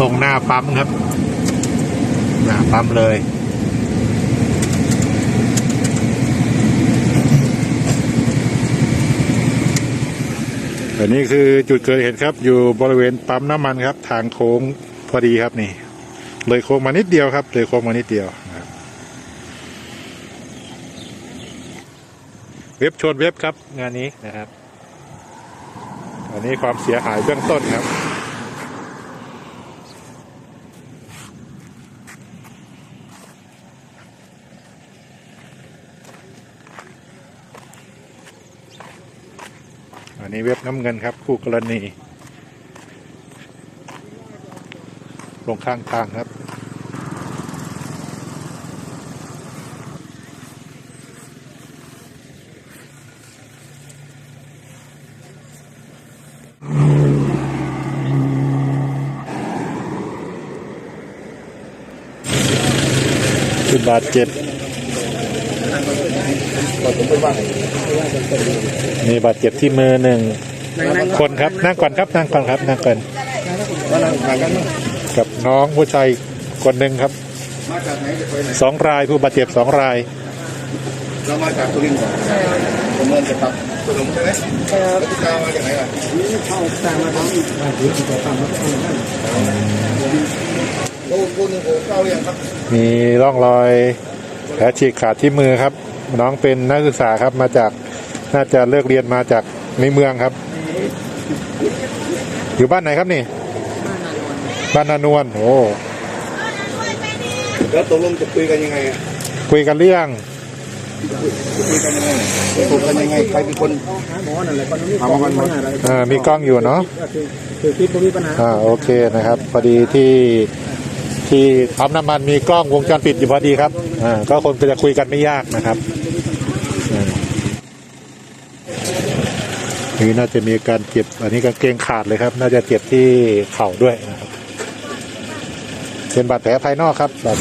ตรงหน้าปั๊มครับ หน้าปั๊มเลยอันนี้คือจุดเกิดเหตุครับ อยู่บริเวณปั๊มน้ำมันครับ ทางโค้งพอดีครับนี่ เลยโค้งมานิดเดียวครับ เลยโค้งมานิดเดียวเว็บชนเว็บครับงานนี้นะครับ อันนี้ความเสียหายเบื้องต้นครับ นนี้เว็บน้ำเงินครับ คู่กรณี ลงข้างทางครับ คือบาดเจ็บ มีบาดเจ็บที่มือหนึ่งคนครับนั่งก่อนครับนั่งก่อนครับนั่งก่อนกับน้องผู้ชายคนหนึ่งครับมาจากไหนจะไปไหนสองรายผู้บาดเจ็บสองรายเรามาจากตุรินทร์ก่อนผมเงินจะกลับสนมใช่ไหมใช่ครับติดตามมาจากไหนอะเข้าตามมาทั้งมาถึงติดตามมาทั้งนั้นโอ้คุณโอ้เก้ายังครับมีร่องรอย แผลฉีกขาดที่มือครับ น้องเป็นนักศึกษาครับมาจากน่าจะเลิกเรียนมาจากในเมืองครับ อยู่บ้านไหนครับนี่ บ้านนานวลโอ้แล้วตกลงจะคุยกันยังไงอะคุยกันเรื่องจะคุยกันยังไงจะคุยกันยังไงใครเป็นคนหาหมอนั่นแหละคนนี้หาหมอกันหมดอ่ามีกล้องอยู่เนาะคือคือคลิปพวกนี้ปัญหาอ่าโอเคนะครับพอดีที่ ที่ปั๊มน้ำมันมีกล้องวงจรปิดอยู่พอดีครับอ่าก็คงจะคุยกันไม่ยากนะครับอ่านี่น่าจะมีการเจ็บอันนี้กางเกงขาดเลยครับ น่าจะเจ็บที่เข่าด้วยนะครับเป็นบาดแผลภายนอกครับแบบ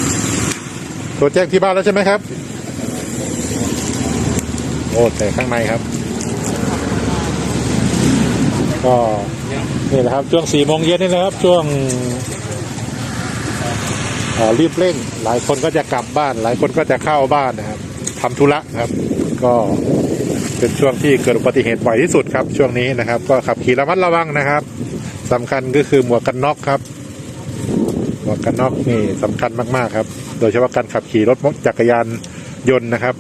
โทรแจ้งที่บ้านแล้วใช่ไหมครับ โอ้แต่ข้างในครับ ก็นี่แหละครับช่วงสี่โมงเย็นนี่นะครับช่วงเอ่อ รีบเร่งหลายคนก็จะกลับบ้าน หลายคนก็จะเข้าบ้านนะครับทำธุระครับ ก็เป็นช่วงที่เกิดอุบัติเหตุบ่อยที่สุดครับ ช่วงนี้นะครับ ก็ขับขี่ระมัดระวังนะครับสำคัญก็คือหมวกกันน็อกครับ หมวกกันน็อกนี่สำคัญมากๆครับ โดยเฉพาะการขับขี่รถจักรยานยนต์นะครับ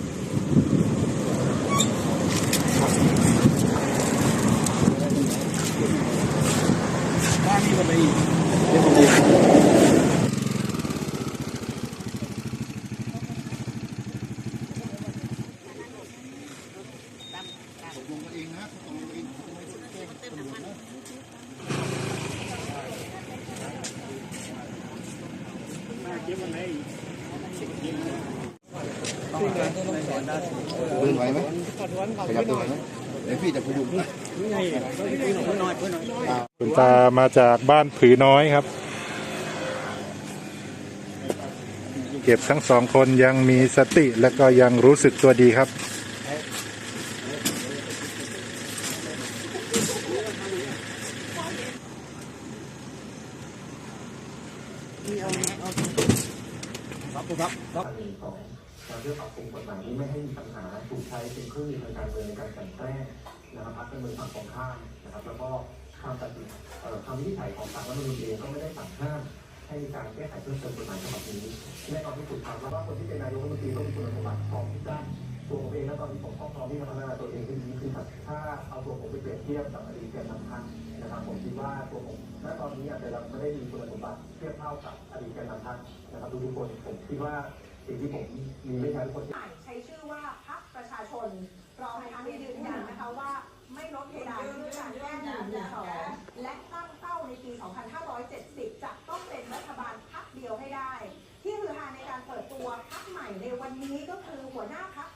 ดินไหวไหมขยับเดินไหวไหมเดี๋ยวพี่จะพยุงคุณตามาจากบ้านผือน้อยครับ เก็บทั้งสองคนยังมีสติและก็ยังรู้สึกตัวดีครับการ เพื่อปรับปรุงกฎหมายนี้ไม่ให้มีปัญหาถูกใช้เป็นเครื่องมือทางการเมืองในการกลั่นแกล้งนะครับพรรคการเมืองฝั่งตรงข้ามนะครับ แล้วก็คำตัดสินเอ่อคำวินิจฉัยของศาลรัฐธรรมนูญเองก็ไม่ได้สั่งห้ามให้มีการแก้ไขเพิ่มเติมกฎหมายฉบับนี้แน่นอนที่สุดครับว่าคนที่เป็นนายกรัฐมนตรีต้องมีคุณสมบัติของที่ได้ตัวผมเองและตอนนี้ผมก็พร้อมที่จะพัฒนาตัวเองให้ดีขึ้นครับถ้าเอาตัวผมไปเปรียบเทียบกับอดีตแกนนำพรรคนะครับผมคิดว่าตัวผมณตอนนี้อาจจะไม่ได้มีคุณสมบัติเทียบเท่ากับอดีตแกนนำพรรคนะครับทุกคนผมคิดว่า สิ่งที่ผมมีไม่ทันคนใช้ชื่อว่าพักประชาชนเราทำให้ยืนยันนะคะว่าไม่ลดเพดานเรื่องการแก้หนึ่งสองและตั้งเป้าในปี 2570 จะต้องเป็นรัฐบาลพักเดียวให้ได้ ที่คือหาในการเปิดตัวพักใหม่ในวันนี้ก็คือหัวหน้าพัก